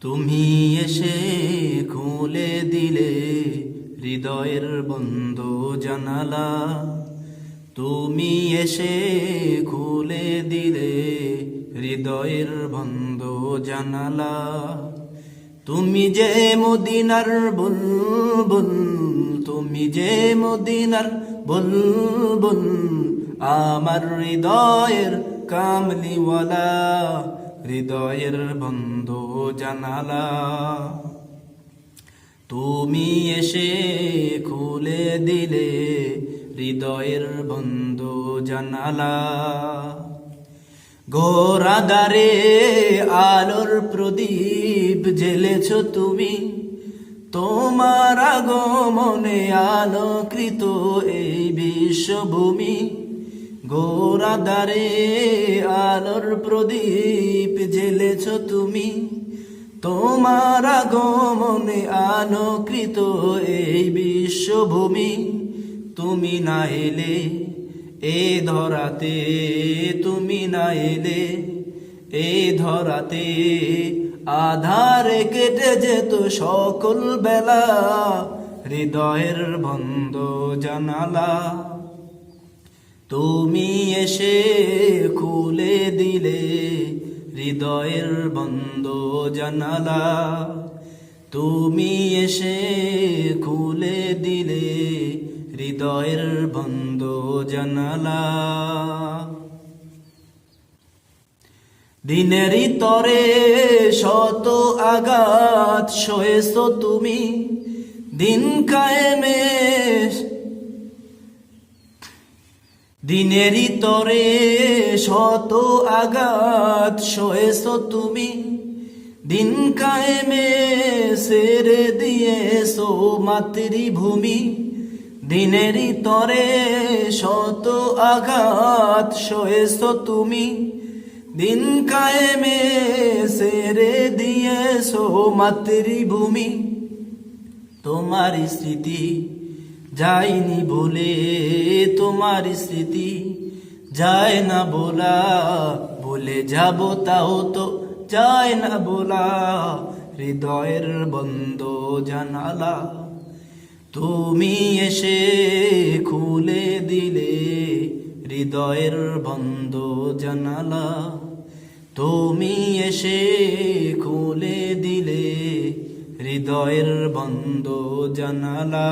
তুমি এসে খুলে দিলে হৃদয়ের বন্ধ জানালা। তুমি এসে খুলে দিলে হৃদয়ের বন্ধ জানালা। তুমি যে মদিনার বুলবুল, তুমি যে মদিনার বুলবুল, আমার হৃদয়ের কামলিওয়ালা। হৃদয়ের বন্ধ জানালা। তুমি এসে খুলে দিলে হৃদয়ের বন্ধ জানালা। গোরাদারে আলোর প্রদীপ জেলেছ তুমি। তোমার আগমনে আলোকৃত এই বিশ্বভূমি। গোরাদারে আলোর প্রদীপ জেলেছ তুমি। তোমার আগমনে আলোকৃত এই বিশ্বভূমি। তুমি না এলে, এ ধরাতে তুমি না এলে, এ ধরাতে আধারে কেটে যেত সকল বেলা। হৃদয়ের বন্ধ জানালা। তুমি এসে খুলে দিলে হৃদয়ের বন্ধ জানালা। তুমি এসে খুলে দিলে হৃদয়ের বন্ধ জানালা। দিনের তরে শত আঘাত সয়েছ তুমি, দিন কায়েমে দিনেরই তরে শত আঘাত সয়েছ তুমি। দিন কায়েমে সেরে দিয়েছ মাতৃভূমি। দিনেরই তরে শত আঘাত সয়েছ তুমি। দিন কায়েমে সেরে দিয়েছ মাতৃভূমি। তোমার স্মৃতি যায়নি বলে তোমার স্মৃতি, যায় না বলা, বলে যাব তাও তো যায় না বলা, হৃদয়ের বন্ধ জানালা। তুমি এসে খুলে দিলে হৃদয়ের বন্ধ জানালা। তুমি এসে খুলে দিলে হৃদয়ের বন্ধ জানালা।